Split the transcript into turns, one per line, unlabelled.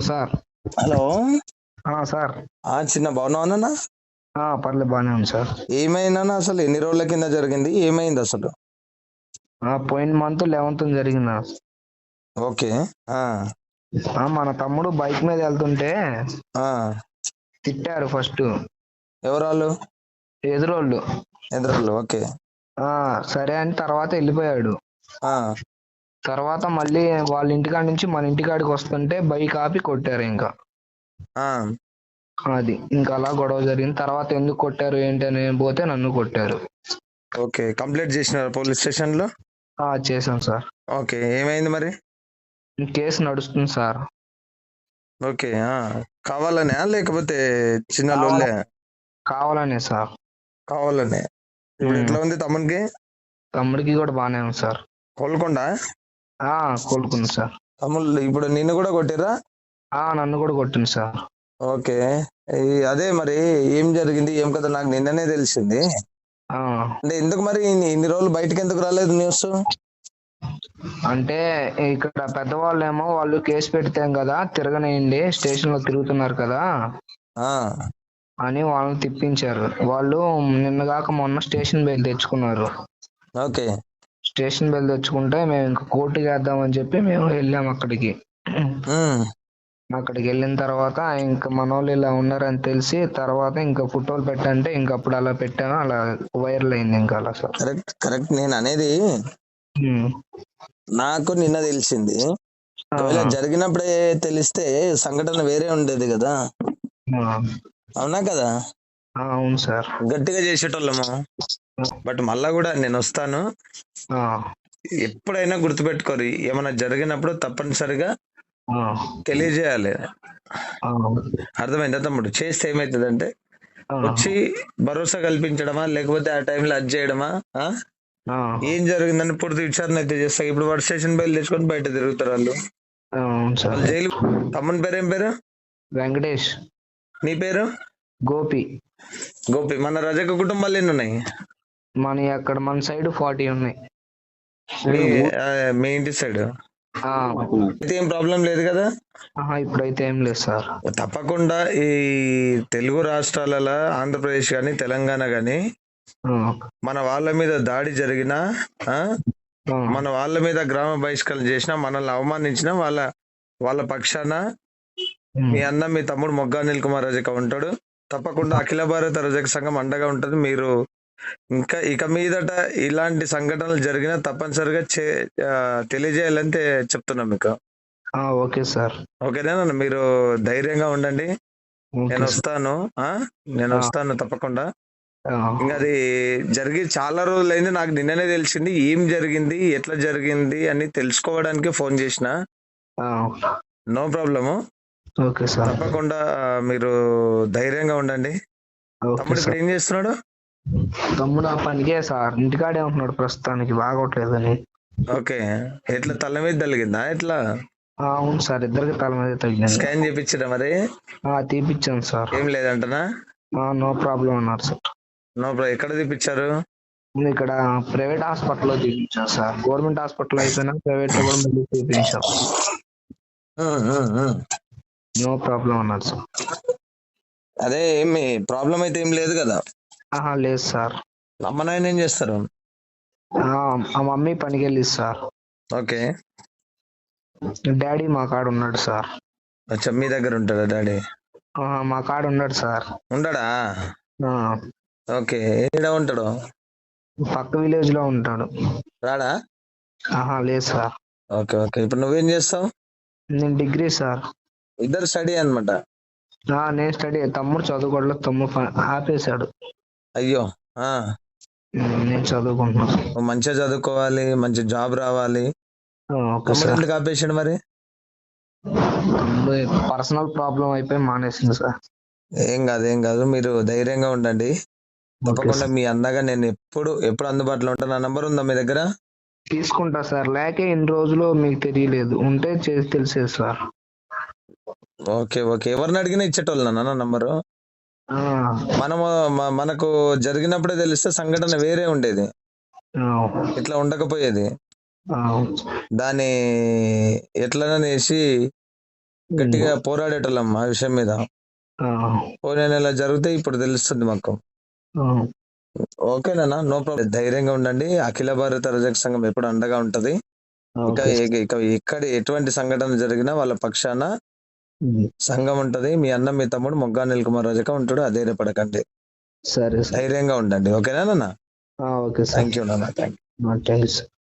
Sir.
Hello.
Sir.
ఆ చిన్న బాగున్నావా
ఆ, పర్లేదు బాగానే ఉంది సార్.
ఏమైందన్న అసలు? ఎన్ని రోజుల కింద జరిగింది? ఏమైంది అసలు?
పోయిన మంత్ లెవెన్త్ జరిగింది
ఓకే.
మన తమ్ముడు బైక్ మీద వెళ్తుంటే తిట్టారు ఫస్ట్.
ఎవరాళ్ళు?
ఎదురోళ్ళు.
ఎదురోళ్ళు ఓకే.
సరే అని తర్వాత వెళ్ళిపోయాడు. తర్వాత మళ్ళీ వాళ్ళ ఇంటికాడ నుంచి మన ఇంటికాడికి వస్తుంటే బైక్ ఆపి కొట్టారు ఇంకా. అది. ఇంకా అలా గొడవ జరిగింది. తర్వాత ఎందుకు కొట్టారు ఏంటి అని పోతే నన్ను కొట్టారు.
ఓకే. కంప్లైంట్ చేసినారు పోలీస్
స్టేషన్లో చేశాం సార్.
ఓకే. ఏమైంది మరి?
కేసు నడుస్తుంది సార్.
ఓకే. కావాలనే లేకపోతే చిన్న లొల్లే?
కావాలనే సార్.
కావాలనే. ఇప్పుడు. ఎట్లా ఉంది తమ్మునికి
తమ్ముడికి కూడా బాగానే ఉంది సార్.
కోలుకొండ?
కోలుకుంది సార్.
తమ్ముళ్ళు ఇప్పుడు నిన్ను కూడా కొట్టిరా
ఆ నన్ను కూడా కొట్టింది సార్.
ఓకే. అదే మరి ఏం జరిగింది ఏం కదా నాకు నిన్ననే తెలిసింది. అంటే ఎందుకు మరి ఇన్ని రోజులు బయటకి ఎందుకు రాలేదు న్యూస్?
అంటే ఇక్కడ పెద్దవాళ్ళేమో వాళ్ళు కేసు పెడితేం కదా తిరగనేయండి స్టేషన్లో తిరుగుతున్నారు కదా. అని వాళ్ళని తిప్పించారు. వాళ్ళు నిన్నగాక మొన్న స్టేషన్ బెయిల్ తెచ్చుకున్నారు.
ఓకే.
స్టేషన్ బెయిల్ తెచ్చుకుంటే మేము ఇంకా కోర్టు చేద్దామని చెప్పి మేము వెళ్ళాం అక్కడికి. అక్కడికి వెళ్ళిన తర్వాత ఇంకా మన వాళ్ళు ఇలా ఉన్నారని తెలిసి తర్వాత ఇంకా ఫోటోలు పెట్టంటే ఇంకా అప్పుడు అలా పెట్టాను అలా వైరల్ అయింది ఇంకా అలా సార్.
Correct correct. నేను అనేది. నాకు నిన్న తెలిసింది. ఒకవేళ జరిగినప్పుడే తెలిస్తే సంఘటన వేరే ఉండేది కదా. అవునా కదా?
అవును సార్.
గట్టిగా చేసేటోళ్ళము? బట్ మళ్ళా కూడా నేను వస్తాను. ఎప్పుడైనా గుర్తుపెట్టుకోరు ఏమైనా జరిగినప్పుడు తప్పనిసరిగా తెలియజేయాలి. అర్థమైందా తమ్ముడు? చేస్తే ఏమవుతుందంటే
ఆ,
వచ్చి భరోసా కల్పించడమా లేకపోతే ఆ టైంలో అది చేయడమా ఏం జరిగిందని పూర్తి విచారణ అయితే చేస్తా. ఇప్పుడు వాడు స్టేషన్ బయలు తెచ్చుకొని బయట తిరుగుతారు వాళ్ళు జైలు తమ్ముని పేరు ఏం పేరు?
వెంకటేష్.
నీ పేరు?
గోపి.
గోపి మన రజక కుటుంబాలు ఎన్ని ఉన్నాయి
మన అక్కడ మన సైడ్ ఫార్టీ ఉన్నాయి.
మీ ఇంటి సైడ్? అయితే ఏం ప్రాబ్లం లేదు కదా?
ఇప్పుడైతే ఏం లేదు సార్.
తప్పకుండా ఈ తెలుగు రాష్ట్రాలలో ఆంధ్రప్రదేశ్ కానీ తెలంగాణ కానీ మన వాళ్ళ మీద దాడి జరిగినా మన వాళ్ళ మీద గ్రామ బహిష్కరణ చేసినా మనల్ని అవమానించినా వాళ్ళ వాళ్ళ పక్షాన మీ అన్న మీ తమ్ముడు మొగ్గా అనిల్ కుమార్ రజక ఉంటాడు. తప్పకుండా అఖిల భారత రజక సంఘం అండగా ఉంటుంది. మీరు ఇంకా ఇక మీదట ఇలాంటి సంఘటనలు జరిగినా తప్పనిసరిగా తెలియజేయాలని చెప్తున్నా మీకు
ఓకే సార్.
ఓకేనా మీరు ధైర్యంగా ఉండండి. నేను. వస్తాను. ఆ నేను. వస్తాను తప్పకుండా. ఇంకా అది జరిగి చాలా రోజులైంది. నాకు నిన్ననే తెలిసింది. ఏం జరిగింది? ఎట్లా జరిగింది? అని తెలుసుకోవడానికి ఫోన్ చేసిన. No problem.
Okay sir.
తప్పకుండా మీరు ధైర్యంగా ఉండండి. తమ్ముడు ఇప్పుడు ఏం చేస్తున్నాడు?
తమ్ముడు ఆ పనికే సార్. ఇంటికాడే ఉంటున్నాడు ప్రస్తుతానికి. బాగోట్లేదని.
ఓకే. ఎట్లా తల మీద తలిగిందా ఎట్లా?
అవును సార్. ఇద్దరికి తల మీద తగిలింది.
స్కాన్ చేపించరా మరి?
తీపిచ్చాను సార్.
ఏం లేదంటనా?
నో ప్రాబ్లం అన్నారు సార్.
నో ప్రా- ఎక్కడ తీపిచ్చారు?
ఇక్కడ ప్రైవేట్ హాస్పిటల్లో తీపించాం సార్. గవర్నమెంట్ హాస్పిటల్ అయిపోయినా ప్రైవేట్లో కూడా మళ్ళీ తీపించాం. నో ప్రాబ్లం అన్నారు సార్.
అదే ఏమి ప్రాబ్లం అయితే ఏం లేదు కదా?
ఆహా లేదు సార్.
అమ్మ నాయన ఏం చేస్తారు?
ఆ, మా మమ్మీ పనికి వెళ్ళింది సార్.
ఓకే.
డాడీ మా కాడ ఉన్నాడు సార్.
అచ్చా మీ దగ్గర ఉంటాడా డాడీ?
మా కాడ ఉన్నాడు సార్.
ఉండడా?
ఆ,
ఓకే ఏడ ఉంటాడు?
పక్క విలేజ్లో ఉంటాడు.
రాడా?
ఆహా లేదు సార్.
Okay okay. ఇప్పుడు నువ్వేం చేస్తావు?
నేను డిగ్రీ సార్.
ఇద్దరు స్టడీ అన్నమాట.
ఆ, నేను స్టడీ. తమ్ముడు చదువుకోవడంలో తమ్ముడు ఆపేశాడు.
అయ్యో
నేను చదువుకుంటున్నాను
నువ్వు మంచిగా చదువుకోవాలి మంచి జాబ్ రావాలి. ఎందుకు ఆపేసాడు మరి?
పర్సనల్ ప్రాబ్లం అయిపోయి మానేసింది సార్.
ఏం కాదు ఏం కాదు. మీరు ధైర్యంగా ఉండండి. తప్పకుండా. మీ అన్నగా నేను ఎప్పుడు ఎప్పుడు అందుబాటులో ఉంటాను నా నంబర్ ఉందా మీ దగ్గర?
తీసుకుంటా సార్. లేకే ఇన్ని రోజులు మీకు తెలియలేదు. ఉంటే చేసి తెలిసేది సార్.
Okay okay. ఎవరిని అడిగినా ఇచ్చేటోళ్ళు నా నంబరు? మనము మనకు జరిగినప్పుడే తెలిస్తే సంఘటన వేరే ఉండేది. ఇట్లా ఉండకపోయేది. దాన్ని ఎట్లననేసి గట్టిగా పోరాడేటోళ్ళం ఆ విషయం మీద. పోయిన నెల జరిగితే ఇప్పుడు తెలుస్తుంది మాకు. ఓకేనా నో ప్రాబ్లం. ధైర్యంగా ఉండండి. అఖిల భారత రజక సంఘం ఎప్పుడు అండగా ఉంటది. ఇక
ఓకే.
ఇక- ఇక ఎక్కడ ఎటువంటి సంఘటన జరిగినా వాళ్ళ పక్షాన సంఘం ఉంటది మీ అన్న మీ తమ్ముడు మొగ్గా అనిల్ కుమార్ రజక ఉంటాడు. అధైర్యపడకండి
సరే సార్.
ధైర్యంగా ఉండండి. ఓకేనా నాన్న?
ఓకే
థ్యాంక్ యూ నాన్న. Thank
thanks